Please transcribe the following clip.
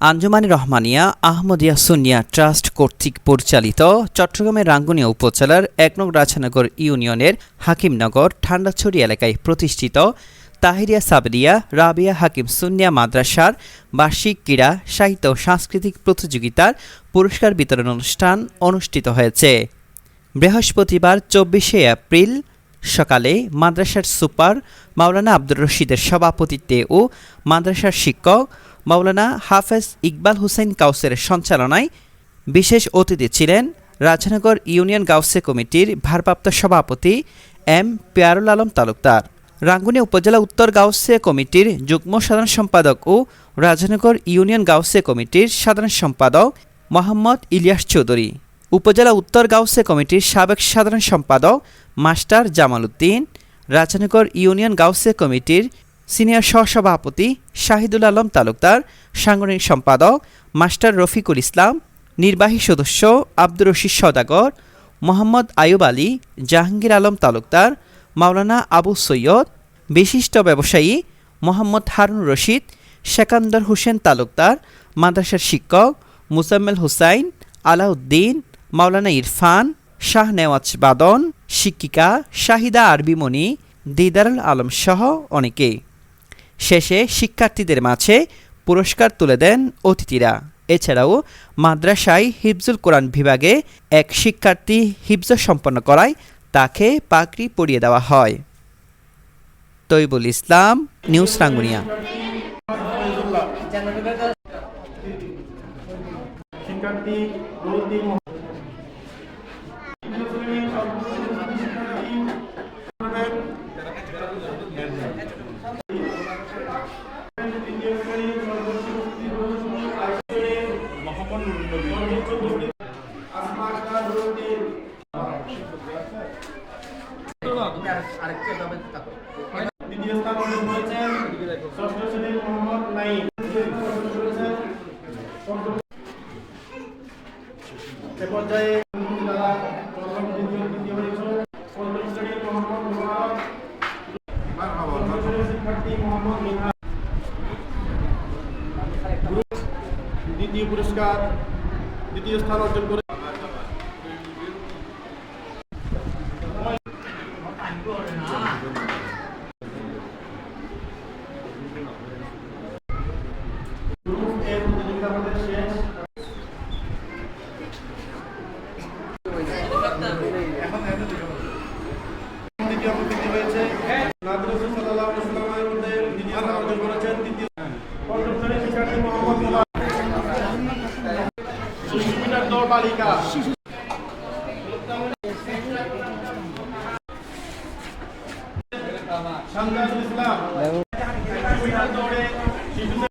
আঞ্জুমানি Rahmania, Ahmadia Sunnia trust কর্তৃক পরিচালিত চট্টগ্রামের রাঙ্গুনিয়া উপজেলার এক নং রাজানগর ইউনিয়নের হাকিমনগর ঠান্ডাছড়ি এলাকায় প্রতিষ্ঠিত তাহিরিয়া সাবরিয়া রাবিয়া হাকিম সুনিয়া মাদ্রাসার বার্ষিক ক্রীড়া, সাহিত্য সাংস্কৃতিক প্রতিযোগিতার পুরস্কার বিতরণ অনুষ্ঠান অনুষ্ঠিত হয়েছে। বৃহস্পতিবার চব্বিশে এপ্রিল সকালে মাদ্রাসার সুপার মাওলানা আব্দুর রশিদের সভাপতিত্বে ও মাদ্রাসার শিক্ষক মাওলানা হাফেজ ইকবাল হুসেন কাউসের সঞ্চালনায় বিশেষ অতিথি ছিলেন রাজনগর ইউনিয়ন গাউসে কমিটির ভারপ্রাপ্ত সভাপতি এম পেয়ারুল আলম তালুকদার। রাঙ্গুনিয়া উপজেলা উত্তর গাউসে কমিটির যুগ্ম সাধারণ সম্পাদক ও রাজনগর ইউনিয়ন গাউসে কমিটির সাধারণ সম্পাদক মোহাম্মদ ইলিয়াস চৌধুরী। উপজেলা উত্তর গাউসে কমিটির সাবেক সাধারণ সম্পাদক মাস্টার জামাল উদ্দিন, রাজনগর ইউনিয়ন গাউসে কমিটির সিনিয়র সহসভাপতি শাহিদুল আলম তালুকদার, সাংগঠনিক সম্পাদক মাস্টার রফিকুল ইসলাম, নির্বাহী সদস্য আব্দুর রশিদ সদাগর, মোহাম্মদ আয়ুব আলী, জাহাঙ্গীর আলম তালুকদার, মাওলানা আবু সৈয়দ, বিশিষ্ট ব্যবসায়ী মোহাম্মদ হারুন রশিদ, সেকান্দর হোসেন তালুকদার, মাদ্রাসার শিক্ষক মুজাম্মেল হুসাইন, আলাউদ্দিন মাওলানা ইরফান, শাহ নেওয়াজ বাদন, শিক্ষিকা শাহিদা আরবিমণি, দিদারুল আলম সহ অনেকে। শেষে শিক্ষার্থীদের মাঝে পুরস্কার তুলে দেন অতিথিরা। এছাড়াও মাদ্রাসায় হিফজুল কোরআন বিভাগে এক শিক্ষার্থী হিফজ সম্পন্ন করায় তাকে পাকড়ি পরিয়ে দেওয়া হয়। তৈবুল ইসলাম, নিউজ রাঙ্গুনিয়া। শিক্ষার্থী দ্বিতীয় স্থান এ পর্যায়ে যারা প্রথম দ্বিতীয় তৃতীয় হয়েছে পঞ্চম শ্রেণির মোহাম্মদ মোহাম্মদ পঞ্চম শ্রেণির শিক্ষার্থী মোহাম্মদ মিনহাজ গ্রুপ দ্বিতীয় পুরস্কার দ্বিতীয় স্থান অর্জন করে প্রতিযোগী হয়েছে নাবিল হোসেন সাল্লাল্লাহু আলাইহি ওয়াসাল্লামের মধ্যে দ্বিতীয় স্থান অর্জন করেছেন তৃতীয় পঞ্চম শ্রেণির শিক্ষার্থী মোহাম্মদ মোলা শিশু বালিকা ইসলাম দৌড়ে